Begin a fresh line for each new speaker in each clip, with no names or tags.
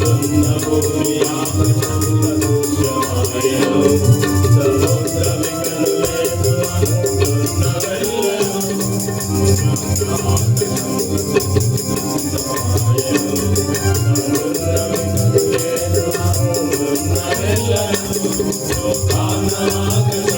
I'm not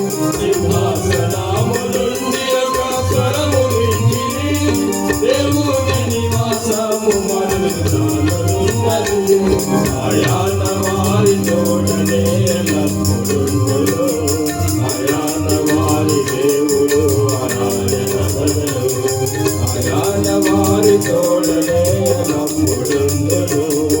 అయాన వారి చోటనే ఎల్లప్పుడుండును అయాన వారి దేవుడు అనాలి నగలు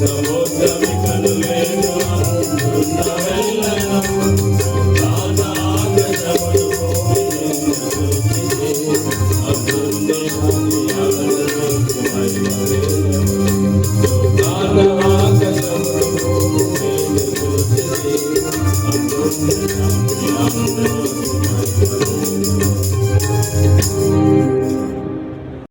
నమోదమి కనులేను